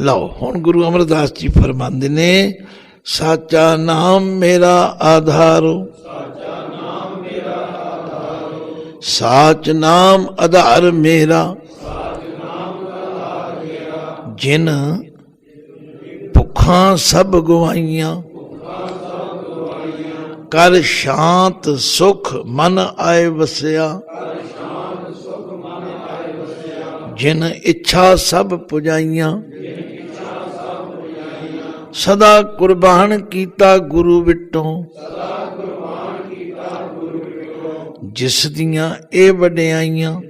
ਲਓ, ਹੁਣ ਗੁਰੂ ਅਮਰਦਾਸ ਜੀ ਫਰਮਾਉਂਦੇ ਨੇ, ਸਾਚਾ ਨਾਮ ਮੇਰਾ ਆਧਾਰੋ। ਸਾਚ ਨਾਮ ਆਧਾਰ ਮੇਰਾ। ਜਿਨ ਭੁੱਖਾਂ ਸਭ ਗਵਾਈਆਂ। ਕਰ ਸ਼ਾਂਤ ਸੁਖ ਮਨ ਆਏ ਵਸਿਆ। ਜਿਨ ਇੱਛਾ ਸਭ ਪੁਜਾਈਆਂ। ਸਦਾ ਕੁਰਬਾਨ ਕੀਤਾ ਗੁਰੂ ਵਿਟੋਂ। ਜਿਸ ਦੀਆਂ ਇਹ ਵਡਿਆਈਆਂ,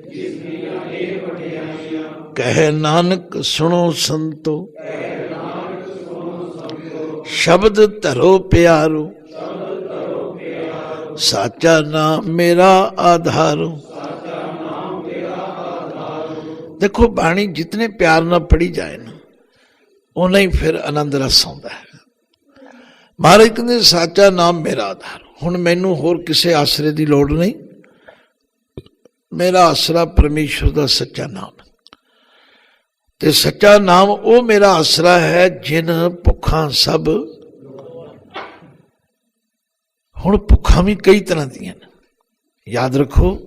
ਕਹੇ ਨਾਨਕ ਸੁਣੋ ਸੰਤੋ। ਸ਼ਬਦ ਧਰੋ ਪਿਆਰੋ, ਸਾਚਾ ਨਾਮ ਮੇਰਾ ਆਧਾਰੋ। ਦੇਖੋ ਬਾਣੀ ਜਿਤਨੇ ਪਿਆਰ ਨਾਲ ਪੜੀ ਜਾਏ ਨਾ ਉਹਨਾਂ ਹੀ ਫਿਰ ਆਨੰਦ ਰਸ ਆਉਂਦਾ ਹੈ। ਮਹਾਰਾਜ ਕਹਿੰਦੇ, ਸਾਚਾ ਨਾਮ ਮੇਰਾ ਆਧਾਰ। ਹੁਣ ਮੈਨੂੰ ਹੋਰ ਕਿਸੇ ਆਸਰੇ ਦੀ ਲੋੜ ਨਹੀਂ। ਮੇਰਾ ਆਸਰਾ ਪਰਮੇਸ਼ਰ ਦਾ ਸੱਚਾ ਨਾਮ ਹੈ। ਤੇ ਸੱਚਾ ਨਾਮ ਉਹ ਮੇਰਾ ਆਸਰਾ ਹੈ, ਜਿਨ ਭੁੱਖਾਂ ਸਭ ਹੁਣ ਭੁੱਖਾਂ ਵੀ ਕਈ ਤਰ੍ਹਾਂ ਦੀਆਂ ਨੇ। ਯਾਦ ਰੱਖੋ,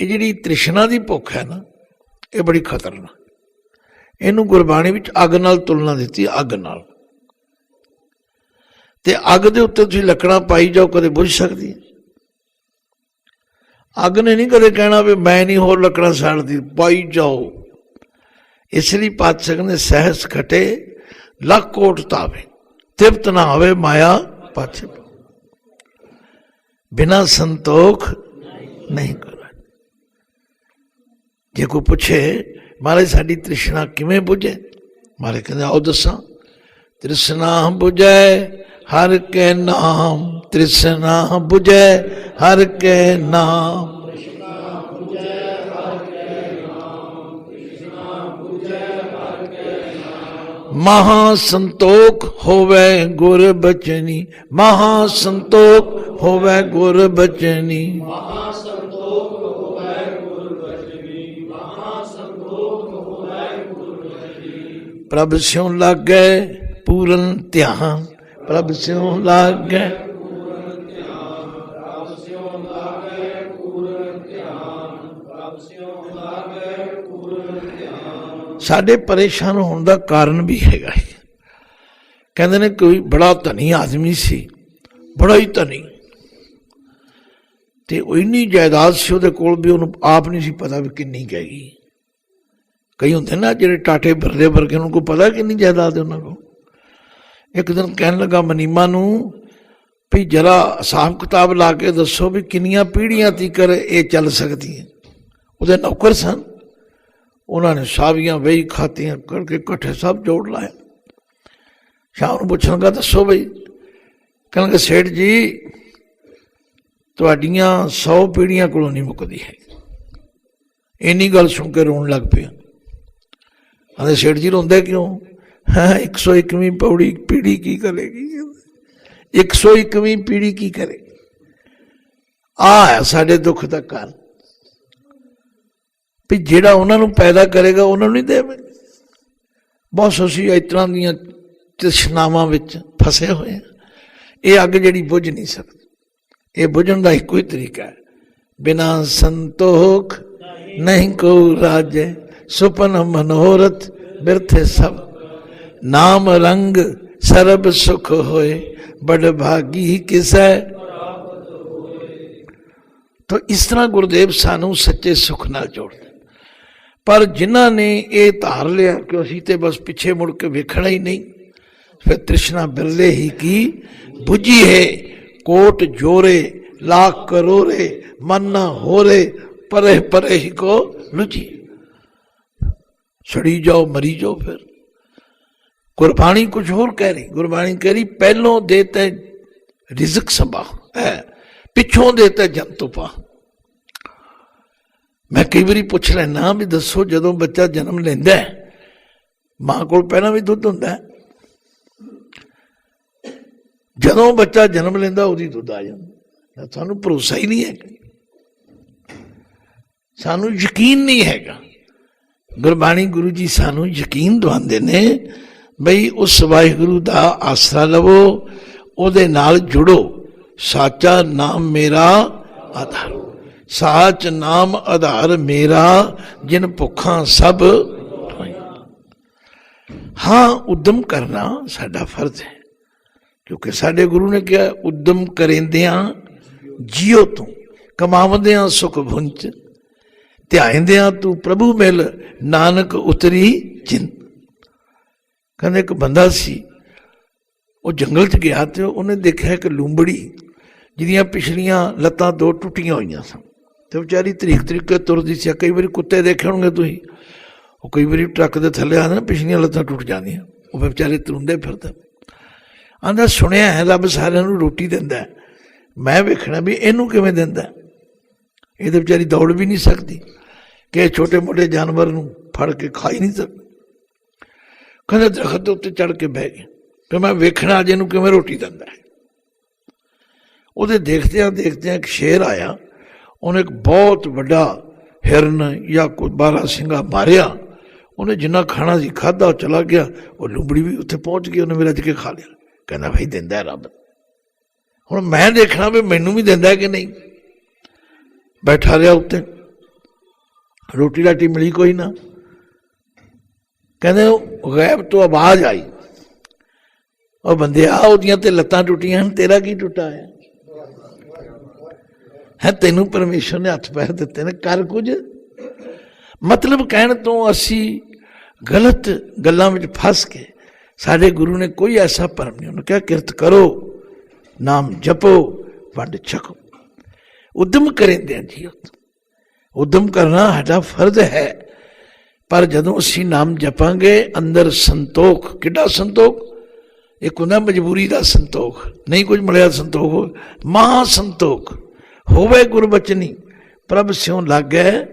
ਇਹ ਜਿਹੜੀ ਤ੍ਰਿਸ਼ਨਾ ਦੀ ਭੁੱਖ ਹੈ ਨਾ, ਇਹ ਬੜੀ ਖਤਰਨਾਕ ਇਹਨੂੰ ਗੁਰਬਾਣੀ ਵਿੱਚ ਅੱਗ ਨਾਲ ਤੁਲਨਾ ਦਿੱਤੀ, ਅੱਗ ਨਾਲ। ਤੇ ਅੱਗ ਦੇ ਉੱਤੇ ਤੁਸੀਂ ਲੱਕੜਾਂ ਪਾਈ ਜਾਓ, ਕਦੇ ਬੁਝ ਸਕਦੀ ਅੱਗ ਨੇ ਨਹੀਂ ਕਦੇ ਕਹਿਣਾ ਵੀ ਮੈਂ ਨਹੀਂ ਹੋਰ ਲੱਕੜਾਂ ਸਾੜਦੀ, ਪਾਈ ਜਾਓ। ਇਸ ਲਈ ਪਾਤਸ਼ਾਹ ਨੇ ਸਹਿਸ ਖਟੇ ਲੱਖ ਕੋਟ ਤਾਵੇ ਤਿਪਤ ਨਾ ਹੋਵੇ ਮਾਇਆ ਪਾਛੇ ਬਿਨਾ ਸੰਤੋਖ ਨਹੀਂ ਕਰੋ ਜੇ ਕੋਈ ਪੁੱਛੇ ਮਹਾਰਾਜ ਸਾਡੀ ਤ੍ਰਿਸ਼ਨਾ ਕਿਵੇਂ ਬੁਝੇ ਮਹਾਰਾਜ ਕਹਿੰਦੇ ਆਓ ਦੱਸਾਂ ਤ੍ਰਿਸ਼ਨਾ ਬੁਝੈ ਹਰ ਕੇ ਨਾਮ ਤ੍ਰਿਸ਼ਨਾ ਬੁਝੈ ਹਰ ਕੇ ਨਾਮ ਮਹਾ ਸੰਤੋਖ ਹੋਵੇ ਗੁਰ ਬਚਨੀ ਮਹਾ ਸੰਤੋਖ ਹੋਵੇ ਗੁਰ ਬਚਨੀ ਪ੍ਰਭ ਸਿਉ ਲਾਗੈ ਪੂਰਨ ਧਿਆਨ, ਪ੍ਰਭ ਸਿਉ ਲਾਗੈ ਸਾਡੇ ਪਰੇਸ਼ਾਨ ਹੋਣ ਦਾ ਕਾਰਨ ਵੀ ਹੈਗਾ ਕਹਿੰਦੇ ਨੇ ਕੋਈ ਬੜਾ ਧਨੀ ਆਦਮੀ ਸੀ, ਬੜਾ ਹੀ ਧਨੀ। ਤੇ ਉਹ ਇੰਨੀ ਜਾਇਦਾਦ ਸੀ ਉਹਦੇ ਕੋਲ ਵੀ ਉਹਨੂੰ ਆਪ ਨਹੀਂ ਸੀ ਪਤਾ ਵੀ ਕਿੰਨੀ ਕਹੇਗੀ ਕਈ ਹੁੰਦੇ ਨਾ ਜਿਹੜੇ ਟਾਟੇ ਬਿਰਲੇ ਵਰਗੇ ਨੂੰ ਕੋਈ ਪਤਾ ਕਿ ਨਹੀਂ ਜਾਇਦਾਦ ਹੈ ਉਹਨਾਂ ਕੋਲ? ਇੱਕ ਦਿਨ ਕਹਿਣ ਲੱਗਾ ਮਨੀਮਾ ਨੂੰ ਵੀ ਜਰਾ ਹਿਸਾਬ ਕਿਤਾਬ ਲਾ ਕੇ ਦੱਸੋ ਵੀ ਕਿੰਨੀਆਂ ਪੀੜ੍ਹੀਆਂ ਤੀਕਰ ਇਹ ਚੱਲ ਸਕਦੀ ਹੈ ਉਹਦੇ ਨੌਕਰ ਸਨ। ਉਹਨਾਂ ਨੇ ਸਾਵੀਆਂ, ਵੇਈ ਖਾਤੀਆਂ ਕਰਕੇ ਇਕੱਠੇ ਸਭ ਜੋੜ ਲਾਏ। ਸ਼ਾਮ ਨੂੰ ਪੁੱਛਣ ਲੱਗਾ, ਦੱਸੋ ਬਈ। ਕਹਿੰਦੇ ਸੇਠ ਜੀ, ਤੁਹਾਡੀਆਂ 100 ਪੀੜ੍ਹੀਆਂ ਕੋਲੋਂ ਨਹੀਂ ਮੁੱਕਦੀ ਹੈ ਇੰਨੀ ਗੱਲ ਸੁਣ ਕੇ ਰੋਣ ਲੱਗ ਪਿਆ। ਆਂਦੇ ਸੇਠ ਜੀ ਰੋਂਦੇ ਕਿਉਂ? ਹਾਂ 101ਵੀਂ ਪੌੜੀ ਪੀੜੀ ਕੀ ਕਰੇਗੀ? 101ਵੀਂ ਪੀੜੀ ਕੀ ਕਰੇ ਆ ਹੈ ਸਾਡੇ ਦੁੱਖ ਦਾ ਕਾਰਨ। ਵੀ ਜਿਹੜਾ ਉਹਨਾਂ ਨੂੰ ਪੈਦਾ ਕਰੇਗਾ ਉਹਨਾਂ ਨੂੰ ਨਹੀਂ ਦੇਵੇ ਬਹੁਤ ਅਸੀਂ ਇਸ ਤਰ੍ਹਾਂ ਦੀਆਂ ਤ੍ਰਿਸ਼ਨਾਵਾਂ ਵਿੱਚ ਫਸੇ ਹੋਏ ਹਾਂ ਇਹ ਅੱਗ ਜਿਹੜੀ ਬੁਝ ਨਹੀਂ ਸਕਦੀ। ਇਹ ਬੁਝਣ ਦਾ ਇੱਕੋ ਹੀ ਤਰੀਕਾ ਹੈ। ਬਿਨਾ ਸੰਤੋਖ ਨਹੀਂ। ਕੋ ਰਾਜੇ। ਸੁਪਨ ਮਨੋਰਥ ਬਿਰਥੇ ਸਭ। ਨਾਮ ਰੰਗ ਸਰਬ ਸੁਖ ਹੋਏ, ਬੜ ਭਾਗੀ ਕਿਸੈ? ਤੋ ਇਸ ਤਰ੍ਹਾਂ ਗੁਰਦੇਵ ਸਾਨੂੰ ਸੱਚੇ ਸੁਖ ਨਾਲ ਜੋੜਦੇ। ਪਰ ਜਿਨ੍ਹਾਂ ਨੇ ਇਹ ਧਾਰ ਲਿਆ ਕਿ ਅਸੀਂ ਤੇ ਬਸ ਪਿੱਛੇ ਮੁੜ ਕੇ ਵੇਖਣਾ ਹੀ ਨਹੀਂ। ਫਿਰ ਤ੍ਰਿਸ਼ਨਾ ਬਿਰਲੇ ਹੀ ਕੀ? 부ਜੀ ਹੈ ਕੋਟ ਜੋਰੇ, ਲੱਖ ਕਰੋਰੇ, ਮਨ ਨਾ ਹੋਰੇ ਪਰੇ ਪਰੇ ਹੀ ਕੋ ਲੁਚੀ। ਛੜੀ ਜਾਓ ਮਰੀ ਜਾਓ ਫਿਰ। ਗੁਰਬਾਣੀ ਕੁਝ ਹੋਰ ਕਹਿ ਰਹੀ। ਗੁਰਬਾਣੀ ਕਹਿ ਰਹੀ ਪਹਿਲੋਂ ਦੇ ਤੇ ਰਿਜ਼ਕ ਸੰਭਾ ਹੈ। ਪਿੱਛੋਂ ਦੇ ਤੇ ਜੰਤੂ ਪਾ ਮੈਂ ਕਈ ਵਾਰੀ ਪੁੱਛ ਲੈਣਾ ਵੀ ਦੱਸੋ ਜਦੋਂ ਬੱਚਾ ਜਨਮ ਲੈਂਦਾ ਹੈ, ਮਾਂ ਕੋਲ ਪਹਿਲਾਂ ਵੀ ਦੁੱਧ ਹੁੰਦਾ ਹੈ। ਜਦੋਂ ਬੱਚਾ ਜਨਮ ਲੈਂਦਾ ਉਹਦੀ ਦੁੱਧ ਆ ਜਾਂਦਾ। ਸਾਨੂੰ ਭਰੋਸਾ ਹੀ ਨਹੀਂ ਹੈ ਸਾਨੂੰ ਯਕੀਨ ਨਹੀਂ ਹੈਗਾ। ਗੁਰਬਾਣੀ ਗੁਰੂ ਜੀ ਸਾਨੂੰ ਯਕੀਨ ਦਿਵਾਉਂਦੇ ਨੇ ਬਈ ਉਸ ਵਾਹਿਗੁਰੂ ਦਾ ਆਸਰਾ ਲਵੋ, ਉਹਦੇ ਨਾਲ ਜੁੜੋ। ਸਾਚਾ ਨਾਮ ਮੇਰਾ ਆਧਾਰ। ਸਾਚ ਨਾਮ ਆਧਾਰ ਮੇਰਾ, ਜਿਨ ਭੁੱਖਾਂ ਸਭ ਹਾਂ, ਉਦਮ ਕਰਨਾ ਸਾਡਾ ਫਰਜ਼ ਹੈ। ਕਿਉਂਕਿ ਸਾਡੇ ਗੁਰੂ ਨੇ ਕਿਹਾ, ਉਦਮ ਕਰੇਂਦਿਆਂ ਜੀਓ ਤੋਂ, ਕਮਾਵੰਦਿਆਂ ਸੁਖ ਭੁੰਚ ਧਿਆਇਂਦਿਆਂ ਤੂੰ ਪ੍ਰਭੂ ਮਿਲ, ਨਾਨਕ ਉਤਰੀ ਚਿੰਤ ਕਹਿੰਦੇ ਇੱਕ ਬੰਦਾ ਸੀ, ਉਹ ਜੰਗਲ 'ਚ ਗਿਆ ਤੇ ਉਹਨੇ ਦੇਖਿਆ ਇੱਕ ਲੂੰਬੜੀ ਜਿਹਦੀਆਂ ਪਿਛਲੀਆਂ ਲੱਤਾਂ ਦੋ ਟੁੱਟੀਆਂ ਹੋਈਆਂ ਸਨ। ਤੇ ਵਿਚਾਰੀ ਤਰੀਕ ਤਰੀਕੇ ਤੁਰਦੀ ਸੀ, ਕਈ ਵਾਰੀ ਕੁੱਤੇ ਦੇਖੇ ਹੋਣਗੇ ਤੁਸੀਂ। ਉਹ ਕਈ ਵਾਰੀ ਟਰੱਕ ਦੇ ਥੱਲੇ ਆਉਂਦੇ ਨਾ, ਪਿਛਲੀਆਂ ਲੱਤਾਂ ਟੁੱਟ ਜਾਂਦੀਆਂ। ਉਹ ਫਿਰ ਵਿਚਾਰੇ ਤੁਰੰਦੇ ਫਿਰਦੇ। ਆਂਦਾ, ਸੁਣਿਆ ਹੈ, ਰੱਬ ਸਾਰਿਆਂ ਨੂੰ ਰੋਟੀ ਦਿੰਦਾ ਮੈਂ ਵੇਖਣਾ ਵੀ ਇਹਨੂੰ ਕਿਵੇਂ ਦਿੰਦਾ ਇਹ ਤਾਂ ਵਿਚਾਰੀ ਦੌੜ ਵੀ ਨਹੀਂ ਸਕਦੀ ਕਿ ਛੋਟੇ ਮੋਟੇ ਜਾਨਵਰ ਨੂੰ ਫੜ ਕੇ ਖਾ ਹੀ ਨਹੀਂ ਸਕਦੀ। ਕਹਿੰਦੇ ਦਰਖਤ ਦੇ ਉੱਤੇ ਚੜ ਕੇ ਬਹਿ ਗਿਆ। ਕਿ ਮੈਂ ਵੇਖਣਾ ਅੱਜ ਇਹਨੂੰ ਕਿਵੇਂ ਰੋਟੀ ਦਿੰਦਾ ਹੈ। ਉਹਦੇ ਦੇਖਦਿਆਂ ਦੇਖਦਿਆਂ ਇੱਕ ਸ਼ੇਰ ਆਇਆ। ਉਹਨੇ ਇੱਕ ਬਹੁਤ ਵੱਡਾ ਹਿਰਨ ਜਾਂ ਕੋਈ ਬਾਰਾ ਸਿੰਘਾ ਮਾਰਿਆ। ਉਹਨੇ ਜਿੰਨਾ ਖਾਣਾ ਸੀ ਖਾਦਾ ਉਹ ਚਲਾ ਗਿਆ। ਉਹ ਲੂੰਬੜੀ ਵੀ ਉੱਥੇ ਪਹੁੰਚ ਗਈ। ਉਹਨੇ ਵੀ ਰੱਜ ਕੇ ਖਾ ਲਿਆ। ਕਹਿੰਦਾ, ਭਾਈ ਦਿੰਦਾ ਰੱਬ। ਹੁਣ ਮੈਂ ਦੇਖਣਾ ਵੀ ਮੈਨੂੰ ਵੀ ਦਿੰਦਾ ਕਿ ਨਹੀਂ। ਬੈਠਾ ਰਿਹਾ ਉੱਤੇ ਰੋਟੀ ਰਾਟੀ ਮਿਲੀ ਕੋਈ ਨਾ ਕਹਿੰਦੇ ਉਹ ਗਾਇਬ ਤੋਂ ਆਵਾਜ਼ ਆਈ ਉਹ ਬੰਦਿਆ ਉਹਦੀਆਂ ਤੇ ਲੱਤਾਂ ਟੁੱਟੀਆਂ ਹਨ ਤੇਰਾ ਕੀ ਟੁੱਟਾ ਹੈ ਹੈ ਤੈਨੂੰ ਪਰਮੇਸ਼ਰ ਨੇ ਹੱਥ ਪੈਰ ਦਿੱਤੇ ਨੇ ਕਰ ਕੁਝ ਮਤਲਬ ਕਹਿਣ ਤੋਂ ਅਸੀਂ ਗਲਤ ਗੱਲਾਂ ਵਿੱਚ ਫਸ ਕੇ ਸਾਡੇ ਗੁਰੂ ਨੇ ਕੋਈ ਐਸਾ ਪਰਮ ਨਹੀਂ ਉਹਨੇ ਕਿਹਾ ਕਿਰਤ ਕਰੋ ਨਾਮ ਜਪੋ ਵੰਡ ਛਕੋ ਉਦਮ ਕਰਿੰਦੇ ਜੀ ਉਦਮ ਕਰਨਾ ਸਾਡਾ ਫਰਜ਼ ਹੈ। ਪਰ ਜਦੋਂ ਅਸੀਂ ਨਾਮ ਜਪਾਂਗੇ, ਅੰਦਰ ਸੰਤੋਖ, ਕਿੱਡਾ ਸੰਤੋਖ? ਇੱਕ ਹੁੰਦਾ ਮਜਬੂਰੀ ਦਾ ਸੰਤੋਖ। ਨਹੀਂ ਕੁਝ ਮਿਲਿਆ ਸੰਤੋਖ ਹੋ ਮਹਾ ਸੰਤੋਖ। ਹੋਵੇ ਗੁਰਬਚਨੀ, ਪ੍ਰਭ ਸਿਉ ਲੱਗੈ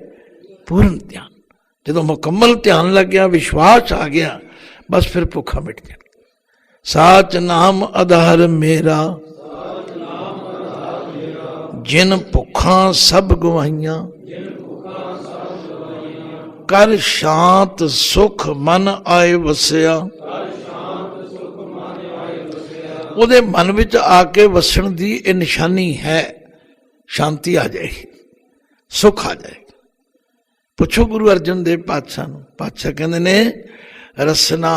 ਪੂਰਨ ਧਿਆਨ। ਜਦੋਂ ਮੁਕੰਮਲ ਧਿਆਨ ਲੱਗ ਗਿਆ, ਵਿਸ਼ਵਾਸ ਆ ਗਿਆ, ਬਸ ਫਿਰ ਭੁੱਖਾ ਮਿਟ ਗਿਆ ਸਾਚ ਨਾਮ ਆਧਾਰ ਮੇਰਾ ਜਿਨ ਭੁੱਖਾਂ ਸਭ ਗਵਾਈਆਂ ਕਰ ਸ਼ਾਂਤ ਸੁਖ ਮਨ ਆਏ ਵਸਿਆ। ਉਹਦੇ ਮਨ ਵਿੱਚ ਆ ਕੇ ਵਸਣ ਦੀ ਇਹ ਨਿਸ਼ਾਨੀ ਹੈ, ਸ਼ਾਂਤੀ ਆ ਜਾਏਗੀ, ਸੁਖ ਆ ਜਾਏਗਾ। ਪੁੱਛੋ ਗੁਰੂ ਅਰਜਨ ਦੇਵ ਪਾਤਸ਼ਾਹ ਨੂੰ, ਪਾਤਸ਼ਾਹ ਕਹਿੰਦੇ ਨੇ, ਰਸਨਾ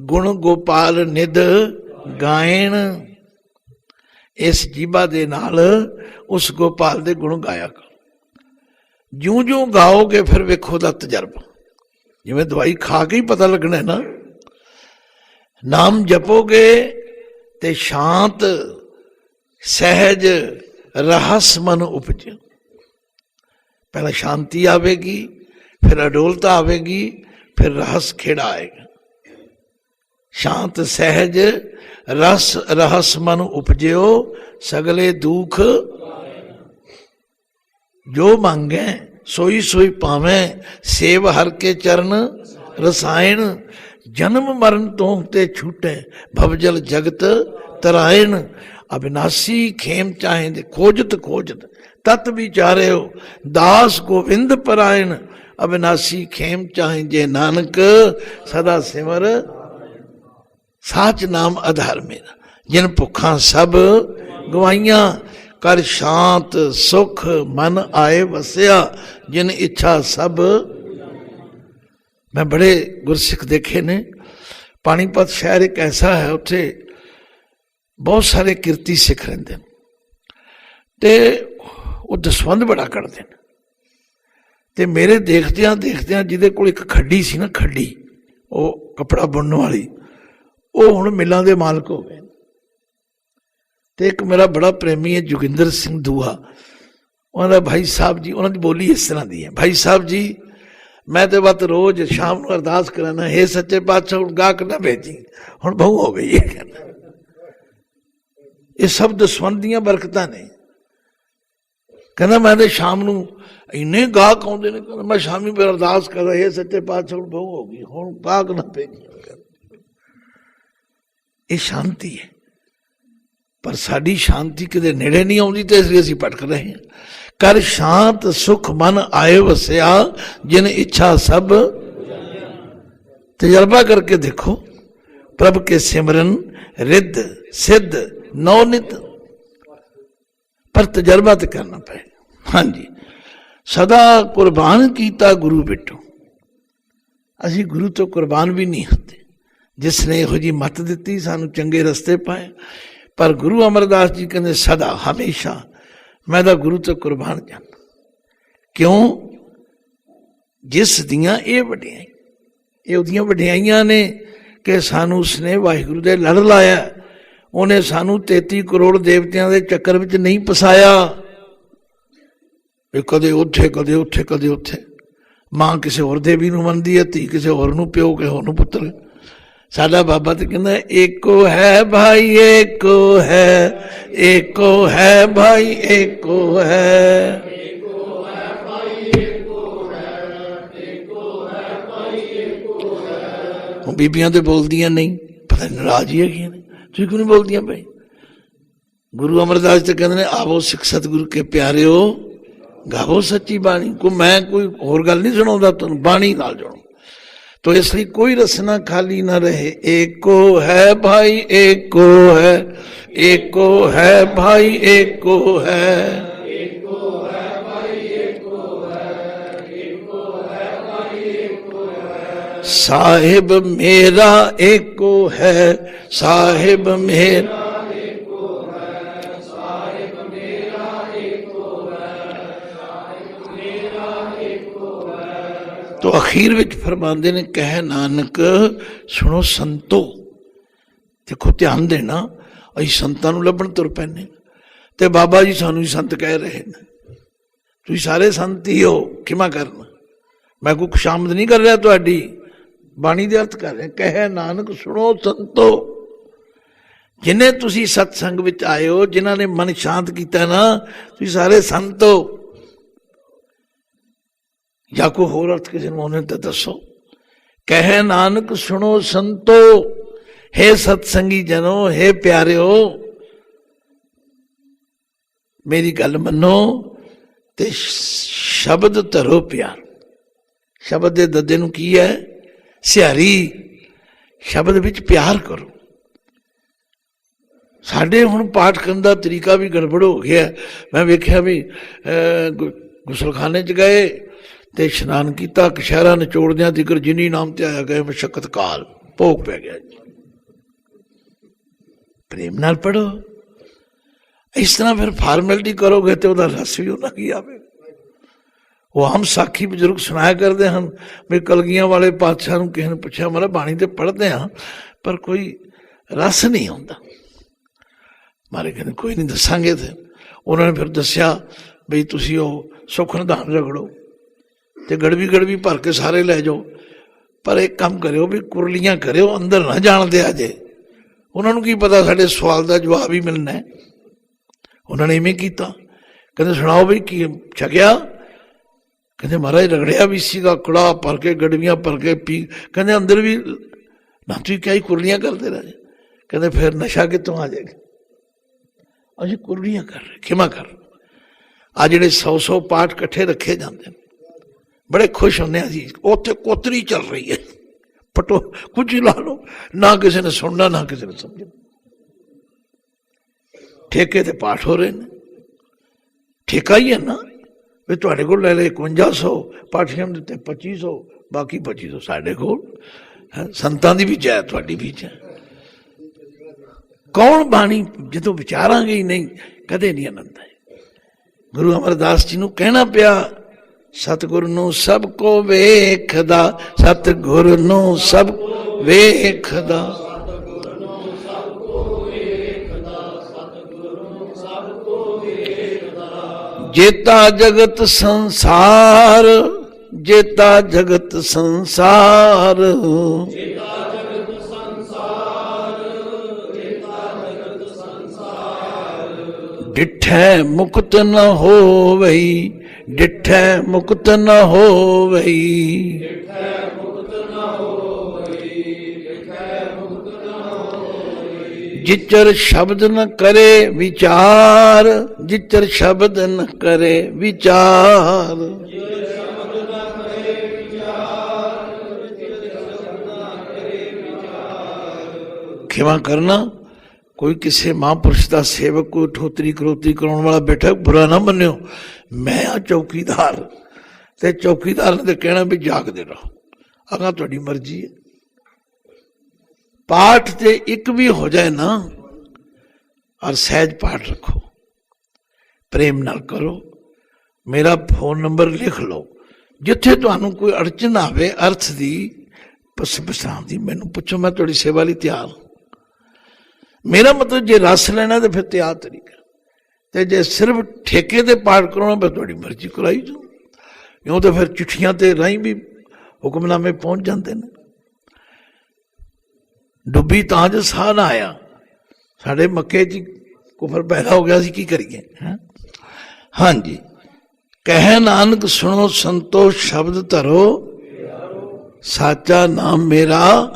ਗੁਣ ਗੋਪਾਲ ਨਿਦ ਗਾਇਣ ਇਸ ਜੀਬਾ ਦੇ ਨਾਲ ਉਸ ਗੋਪਾਲ ਦੇ ਗੁਣ ਗਾਇਆ ਕਰੋ। ਜਿਉਂ ਜਿਉਂ ਗਾਓਗੇ ਫਿਰ ਵੇਖੋ ਦਾ ਤਜਰਬਾ। ਜਿਵੇਂ ਦਵਾਈ ਖਾ ਕੇ ਹੀ ਪਤਾ ਲੱਗਣਾ ਨਾ। ਨਾਮ ਜਪੋਗੇ ਤੇ ਸ਼ਾਂਤ, ਸਹਿਜ, ਰਹਸ ਮਨ ਉਪਜੇ। ਪਹਿਲਾਂ ਸ਼ਾਂਤੀ ਆਵੇਗੀ, ਫਿਰ ਅਡੋਲਤਾ ਆਵੇਗੀ, ਫਿਰ ਰਹਸ ਖੇੜਾ ਆਏਗਾ। ਸ਼ਾਂਤ, ਸਹਿਜ, ਰਸ, ਰਹਸ ਮਨ ਉਪਜਿਓ, ਸਗਲੇ ਦੁਖ ਜੋ ਮੰਗੇ, ਸੋਈ ਸੋਈ ਪਾਵੇਂ ਸੇਵ ਹਰ ਕੇ ਚਰਨ ਰਸਾਇਣ, ਜਨਮ ਮਰਨ ਤੋਂ ਤੇ ਛੂਟੇ, ਭਵਜਲ ਜਗਤ ਤਰਾਇਣ। ਅਬਿਨਾਸੀ ਖੇਮ ਚਾਹੇ ਖੋਜਤ ਖੋਜਤ, ਤਤ ਵਿਚਾਰਿਓ, ਦਾਸ ਗੋਵਿੰਦ ਪਰਾਇਣ। ਅਬਿਨਾਸੀ ਖੇਮ ਚਾਹੇ ਜੇ ਨਾਨਕ, ਸਦਾ ਸਿਮਰ ਸਾਚ ਨਾਮ ਆਧਾਰ ਮੇਰਾ। ਜਿਨ ਭੁੱਖਾਂ ਸਭ ਗਵਾਈਆਂ, ਕਰ ਸ਼ਾਂਤ ਸੁਖ ਮਨ ਆਏ ਵਸਿਆ, ਜਿਨ ਇੱਛਾ ਸਭ। ਮੈਂ ਬੜੇ ਗੁਰਸਿੱਖ ਦੇਖੇ ਨੇ। ਪਾਣੀਪਤ ਸ਼ਹਿਰ ਇੱਕ ਐਸਾ ਹੈ, ਉੱਥੇ ਬਹੁਤ ਸਾਰੇ ਕਿਰਤੀ ਸਿੱਖ ਰਹਿੰਦੇ ਨੇ। ਤੇ ਉਹ ਦਸਵੰਦ ਬੜਾ ਕੱਢਦੇ ਨੇ। ਤੇ ਮੇਰੇ ਦੇਖਦਿਆਂ ਦੇਖਦਿਆਂ ਜਿਹਦੇ ਕੋਲ ਇੱਕ ਖੱਡੀ ਸੀ ਨਾ, ਖੱਡੀ, ਉਹ ਕਪੜਾ ਬੁਣਨ ਵਾਲੀ ਉਹ ਹੁਣ ਮਿਲਾਂ ਦੇ ਮਾਲਕ ਹੋ ਗਏ ਤੇ ਇੱਕ ਮੇਰਾ ਬੜਾ ਪ੍ਰੇਮੀ ਹੈ ਜੋਗਿੰਦਰ ਸਿੰਘ ਦੂਆ। ਉਹਨਾਂ ਦਾ ਭਾਈ ਸਾਹਿਬ ਜੀ, ਉਹਨਾਂ ਦੀ ਬੋਲੀ ਇਸ ਤਰ੍ਹਾਂ ਦੀ ਹੈ। ਭਾਈ ਸਾਹਿਬ ਜੀ, ਮੈਂ ਤੇ ਬਤ ਰੋਜ਼ ਸ਼ਾਮ ਨੂੰ ਅਰਦਾਸ ਕਰਨਾ, ਹੈ ਸੱਚੇ ਪਾਤਸ਼ਾਹ, ਹੁਣ ਗਾਹਕ ਨਾ ਭੇਜੀ। ਹੁਣ ਬਹੁ ਹੋ ਗਈ ਹੈ। ਕਹਿੰਦਾ ਇਹ ਸਭ ਦਸਵੰਦ ਦੀਆਂ ਬਰਕਤਾਂ ਨੇ। ਕਹਿੰਦਾ ਮੈਂ ਤੇ ਸ਼ਾਮ ਨੂੰ ਇੰਨੇ ਗਾਹਕ ਆਉਂਦੇ ਨੇ, ਕਹਿੰਦਾ ਮੈਂ ਸ਼ਾਮੀ ਫਿਰ ਅਰਦਾਸ ਕਰਦਾ ਇਹ ਸੱਚੇ ਪਾਤਸ਼ਾਹ, ਹੁਣ ਬਹੁ ਹੋ ਗਈ, ਹੁਣ ਗਾਹਕ ਨਾ ਭੇਜੀ। ਇਹ ਸ਼ਾਂਤੀ ਹੈ। ਪਰ ਸਾਡੀ ਸ਼ਾਂਤੀ ਕਿਤੇ ਨੇੜੇ ਨਹੀਂ ਆਉਂਦੀ ਤੇ ਇਸ ਲਈ ਅਸੀਂ ਭਟਕ ਰਹੇ ਹਾਂ। ਕਰ ਸ਼ਾਂਤ, ਸੁਖ, ਮਨ ਆਏ ਵਸਿਆ, ਜਿਨ ਇੱਛਾ ਸਭ। ਤਜਰਬਾ ਕਰਕੇ ਦੇਖੋ, ਪ੍ਰਭ ਕੇ ਸਿਮਰਨ, ਰਿੱਧ, ਸਿੱਧ, ਨੌਨਿਤ। ਪਰ ਤਜਰਬਾ ਤੇ ਕਰਨਾ ਪਏ। ਹਾਂਜੀ। ਸਦਾ ਕੁਰਬਾਨ ਕੀਤਾ ਗੁਰੂ ਬਿਟੋ। ਅਸੀਂ ਗੁਰੂ ਤੋਂ ਕੁਰਬਾਨ ਵੀ ਨਹੀਂ ਹੁੰਦੇ ਜਿਸ ਨੇ ਇਹੋ ਜੀ ਮੱਤ ਦਿੱਤੀ, ਸਾਨੂੰ ਚੰਗੇ ਰਸਤੇ ਪਾਏ। ਪਰ ਗੁਰੂ ਅਮਰਦਾਸ ਜੀ ਕਹਿੰਦੇ, ਸਦਾ, ਹਮੇਸ਼ਾ ਮੈਂ ਤਾਂ ਗੁਰੂ ਤੋਂ ਕੁਰਬਾਨ ਜਾਂ ਕਿਉਂ? ਜਿਸ ਦੀਆਂ ਇਹ ਵਡਿਆਈ ਇਹ ਉਹਦੀਆਂ ਵਡਿਆਈਆਂ ਨੇ ਕਿ ਸਾਨੂੰ ਉਸਨੇ ਵਾਹਿਗੁਰੂ ਦੇ ਲੜ ਲਾਇਆ। ਉਹਨੇ ਸਾਨੂੰ 33 ਕਰੋੜ ਦੇਵਤਿਆਂ ਦੇ ਚੱਕਰ ਵਿੱਚ ਨਹੀਂ ਫਸਾਇਆ। ਵੀ ਕਦੇ ਉੱਥੇ ਕਦੇ ਉੱਥੇ ਕਦੇ ਉੱਥੇ। ਮਾਂ ਕਿਸੇ ਹੋਰ ਦੇਵੀ ਨੂੰ ਮੰਨਦੀ ਹੈ, ਧੀ ਕਿਸੇ ਹੋਰ ਨੂੰ, ਪਿਓ ਕਿਸੇ ਹੋਰ ਨੂੰ ਪੁੱਤਰ। ਸਾਡਾ ਬਾਬਾ ਤੇ ਕਹਿੰਦਾ ਏਕੋ ਹੈ ਭਾਈ ਏਕੋ ਹੈ ਏਕੋ ਹੈ ਭਾਈ ਏਕੋ ਹੈ ਉਹ ਬੀਬੀਆਂ ਤੇ ਬੋਲਦੀਆਂ ਨਹੀਂ ਪਤਾ ਨੀ ਨਾਰਾਜ਼ ਹੀ ਹੈਗੀਆਂ ਨੇ ਤੁਸੀਂ ਕਿਉਂ ਨਹੀਂ ਬੋਲਦੀਆਂ ਭਾਈ ਗੁਰੂ ਅਮਰਦਾਸ ਤੇ ਕਹਿੰਦੇ ਨੇ ਆਵੋ ਸਿੱਖ ਸਤਿਗੁਰੂ ਕੇ ਪਿਆਰਿਓ ਗਾਵੋ ਸੱਚੀ ਬਾਣੀ ਕੋ ਮੈਂ ਕੋਈ ਹੋਰ ਗੱਲ تو اس لیے کوئی رسنا خالی نہ رہے۔ ایک کو ہے بھائی ایک کو ہے۔ ایک کو ہے بھائی ایک کو ہے۔ صاحب میرا ایک کو ہے، صاحب میرا ਤੋ ਅਖੀਰ ਵਿੱਚ ਫਰਮਾਉਂਦੇ ਨੇ, ਕਹਿ ਨਾਨਕ, ਸੁਣੋ ਸੰਤੋ। ਦੇਖੋ ਧਿਆਨ ਦੇਣਾ, ਅਸੀਂ ਸੰਤਾਂ ਨੂੰ ਲੱਭਣ ਤੁਰ ਪੈਨੇ ਤੇ ਬਾਬਾ ਜੀ ਸਾਨੂੰ ਹੀ ਸੰਤ ਕਹਿ ਰਹੇ ਨੇ। ਤੁਸੀਂ ਸਾਰੇ ਸੰਤ ਹੀ ਹੋ ਕਿਮਾ ਕਰਨਾ। ਮੈਂ ਕੋਈ ਖੁਸ਼ਾਮਦ ਨਹੀਂ ਕਰ ਰਿਹਾ ਤੁਹਾਡੀ, ਬਾਣੀ ਦੇ ਅਰਥ ਕਰ ਰਿਹਾ, ਕਹਿ ਨਾਨਕ, ਸੁਣੋ ਸੰਤੋ। ਜਿਨੇ ਤੁਸੀਂ ਸਤਸੰਗ ਵਿੱਚ ਆਏ ਹੋ, ਜਿਨ੍ਹਾਂ ਨੇ ਮਨ ਸ਼ਾਂਤ ਕੀਤਾ ਨਾ, ਤੁਸੀਂ ਸਾਰੇ ਸੰਤ ਹੋ। ਜਾਂ ਕੋਈ ਹੋਰ ਅਰਥ ਕਿਸੇ ਨੂੰ ਉਹਨੇ ਤਾਂ ਦੱਸੋ? ਕਹੇ ਨਾਨਕ, ਸੁਣੋ ਸੰਤੋ, ਹੈ ਸਤਸੰਗੀ ਜਨੋ, ਹੈ ਪਿਆਰਿਓ, ਮੇਰੀ ਗੱਲ ਮੰਨੋ ਤੇ ਸ਼ਬਦ ਧਰੋ ਪਿਆਰ। ਸ਼ਬਦ ਦੇ ਦੱਦੇ ਨੂੰ ਕੀ ਹੈ? ਸਿਹਾਰੀ, ਸ਼ਬਦ ਵਿੱਚ ਪਿਆਰ ਕਰੋ। ਸਾਡੇ ਹੁਣ ਪਾਠ ਕਰਨ ਦਾ ਤਰੀਕਾ ਵੀ ਗੜਬੜ ਹੋ ਗਿਆ। ਮੈਂ ਵੇਖਿਆ ਵੀ ਗੁਸਲਖਾਨੇ 'ਚ ਗਏ ਤੇ ਇਸ਼ਨਾਨ ਕੀਤਾ ਕਸ਼ਹਿਰਾ ਨਿਚੋੜਦਿਆਂ ਜ਼ਿਕਰ ਜਿਨੀ ਨਾਮ ਤੇ ਆਇਆ ਗਏ ਮਸ਼ਕਤ ਕਾਲ, ਭੋਗ ਪੈ ਗਿਆ ਜੀ। ਪ੍ਰੇਮ ਨਾਲ ਪੜੋ ਇਸ ਤਰ੍ਹਾਂ ਫਿਰ ਫਾਰਮੈਲਿਟੀ ਕਰੋਗੇ ਤੇ ਉਹਦਾ ਰਸ ਵੀ ਉਹਨਾਂ ਕੀ ਆਵੇ। ਉਹ ਹਮ ਸਾਖੀ ਬਜ਼ੁਰਗ ਸੁਣਾਇਆ ਕਰਦੇ ਹਨ, ਵੀ ਕਲਗੀਆਂ ਵਾਲੇ ਪਾਤਸ਼ਾਹ ਨੂੰ ਕਿਸੇ ਨੇ ਪੁੱਛਿਆ ਮਰਾ ਬਾਣੀ ਤੇ ਪੜ੍ਹਦੇ ਆ ਪਰ ਕੋਈ ਰਸ ਨਹੀਂ ਹੁੰਦਾ ਮਾਰੇ ਕਹਿੰਦੇ, ਕੋਈ ਨਹੀਂ ਦੱਸਾਂਗੇ ਤੇ। ਉਹਨਾਂ ਨੇ ਫਿਰ ਦੱਸਿਆ ਵੀ ਤੁਸੀਂ ਉਹ ਸੁਖਨਦਾਨ ਰਗੜੋ। ਤੇ ਗੜਵੀ ਗੜਵੀ ਭਰ ਕੇ ਸਾਰੇ ਲੈ ਜਾਓ। ਪਰ ਇੱਕ ਕੰਮ ਕਰਿਓ ਵੀ ਕੁਰਲੀਆਂ ਕਰਿਓ, ਅੰਦਰ ਨਾ ਜਾਣਦੇ ਅਜੇ ਉਹਨਾਂ ਨੂੰ ਕੀ ਪਤਾ ਸਾਡੇ ਸਵਾਲ ਦਾ ਜਵਾਬ ਹੀ ਮਿਲਣਾ ਹੈ। ਉਹਨਾਂ ਨੇ ਇਵੇਂ ਕੀਤਾ। ਕਹਿੰਦੇ, ਸੁਣਾਓ ਵੀ ਕੀ ਛਕਿਆ? ਕਹਿੰਦੇ, ਮਹਾਰਾਜ ਰਗੜਿਆ ਵੀ ਸੀਗਾ ਕੜਾ ਭਰ ਕੇ, ਗੜਵੀਆਂ ਭਰ ਕੇ ਪੀ ਕਹਿੰਦੇ, ਅੰਦਰ ਵੀ ਨਾ ਤੁਸੀਂ ਕਿਹਾ ਕੁਰਲੀਆਂ ਕਰਦੇ ਰਹੇ ਕਹਿੰਦੇ, ਫਿਰ ਨਸ਼ਾ ਕਿੱਥੋਂ ਆ ਜਾਏਗਾ? ਅਸੀਂ ਕੁਰਲੀਆਂ ਕਰ ਰਹੇ ਕਿਮਾ ਕਰ ਆ ਜਿਹੜੇ 100 100 ਪਾਠ ਇਕੱਠੇ ਰੱਖੇ ਜਾਂਦੇ ਨੇ। ਬੜੇ ਖੁਸ਼ ਹੁੰਦੇ ਆ ਜੀ ਉੱਥੇ ਕੋਤਰੀ ਚੱਲ ਰਹੀ ਹੈ। ਪਟੋ, ਕੁਝ ਲਾ ਲਓ। ਨਾ ਕਿਸੇ ਨੇ ਸੁਣਨਾ, ਨਾ ਕਿਸੇ ਨੇ ਸਮਝਣਾ। ਠੇਕੇ ਤੇ ਪਾਠ ਹੋ ਰਹੇ ਨੇ। ਠੇਕਾ ਹੀ ਹੈ ਨਾ। ਵੀ ਤੁਹਾਡੇ ਕੋਲ ਲੈ ਲੈ 5100 ਪਾਠੀਆਂ ਦਿੱਤੇ ਤੇ 2500 ਬਾਕੀ 2500 ਸਾਡੇ ਕੋਲ। ਸੰਤਾਂ ਦੀ ਵੀ ਜੈ, ਤੁਹਾਡੀ ਵੀ ਜੈ। ਕੌਣ ਬਾਣੀ, ਜਦੋਂ ਵਿਚਾਰਾਂਗੇ ਹੀ ਨਹੀਂ, ਕਦੇ ਨਹੀਂ ਆਨੰਦ ਆਏ ਗੁਰੂ ਅਮਰਦਾਸ ਜੀ ਨੂੰ ਕਹਿਣਾ ਪਿਆ ਸਤਿਗੁਰ ਨੂੰ ਸਭ ਕੋ ਵੇਖਦਾ, ਸਤਿਗੁਰ ਨੂੰ ਸਭ ਵੇਖਦਾ। ਜੇਤਾ ਜਗਤ ਸੰਸਾਰ, ਜੇਤਾ ਜਗਤ ਸੰਸਾਰ। ਡਿਠੈ ਮੁਕਤ ਨ ਹੋਵਈ ਡਿਠੈ ਮੁਕਤ ਨ ਹੋਵਈ। ਡਿਠੈ ਮੁਕਤ ਨ ਹੋਵਈ ਡਿਠੈ ਮੁਕਤ ਨ ਹੋਵਈ ਜਿਚਰ ਸ਼ਬਦ ਨ ਕਰੇ ਵਿਚਾਰ ਜਿਚਰ ਸ਼ਬਦ ਨ ਕਰੇ ਵਿਚਾਰ ਜਿਚਰ ਸ਼ਬਦ ਨ ਕਰੇ ਵਿਚਾਰ, ਜਿਚਰ ਸ਼ਬਦ ਨ ਕਰੇ ਵਿਚਾਰ। ਖਿਮਾ ਕਰਨਾ। ਕੋਈ ਕਿਸੇ ਮਹਾਂਪੁਰਸ਼ ਦਾ ਸੇਵਕ, ਕੋਈ ਠੋਤਰੀ ਕਰੋਤੀ ਕਰਾਉਣ ਵਾਲਾ ਬੈਠਾ, ਬੁਰਾ ਨਾ ਮੰਨਿਓ। ਮੈਂ ਆ ਚੌਕੀਦਾਰ। ਤੇ ਚੌਕੀਦਾਰ ਨੇ ਕਹਿਣਾ ਵੀ ਜਾਗਦੇ ਰਹੋ। ਅਗਾ ਤੁਹਾਡੀ ਮਰਜ਼ੀ ਹੈ। ਪਾਠ ਤੇ ਇੱਕ ਵੀ ਹੋ ਜਾਏ ਨਾ, ਔਰ ਸਹਿਜ ਪਾਠ ਰੱਖੋ। ਪ੍ਰੇਮ ਨਾਲ ਕਰੋ। ਮੇਰਾ ਫੋਨ ਨੰਬਰ ਲਿਖ ਲਓ। ਜਿੱਥੇ ਤੁਹਾਨੂੰ ਕੋਈ ਅੜਚਨ ਆਵੇ ਅਰਥ ਦੀ ਪਸ ਪਛਾਣ ਦੀ, ਮੈਨੂੰ ਪੁੱਛੋ, ਮੈਂ ਤੁਹਾਡੀ ਸੇਵਾ ਲਈ ਤਿਆਰ ਹਾਂ। ਮੇਰਾ ਮਤਲਬ ਜੇ ਰਸ ਲੈਣਾ ਤੇ ਫਿਰ ਤਿਆਰ ਤਰੀਕਾ ਤੇ ਜੇ ਸਿਰਫ ਠੇਕੇ ਤੇ ਪਾਠ ਕਰਾਉਣਾ, ਫਿਰ ਤੁਹਾਡੀ ਮਰਜ਼ੀ ਕਰਾਈ ਜੋ ਇਉਂ ਤਾਂ ਫਿਰ ਚਿੱਠੀਆਂ ਤੇ ਰਾਹੀਂ ਵੀ ਹੁਕਮਨਾਮੇ ਪਹੁੰਚ ਜਾਂਦੇ ਨੇ। ਡੁੱਬੀ ਤਾਂ ਜੋ ਸਾਹ ਨਾ ਆਇਆ। ਸਾਡੇ ਮੱਕੇ 'ਚ ਕੁਫਰ ਪੈਦਾ ਹੋ ਗਿਆ ਸੀ, ਕੀ ਕਰੀਏ, ਹੈਂ? ਹਾਂਜੀ। ਕਹਿ ਨਾਨਕ ਸੁਣੋ ਸੰਤੋਖ ਸ਼ਬਦ ਧਰੋ, ਸਾਚਾ ਨਾਮ ਮੇਰਾ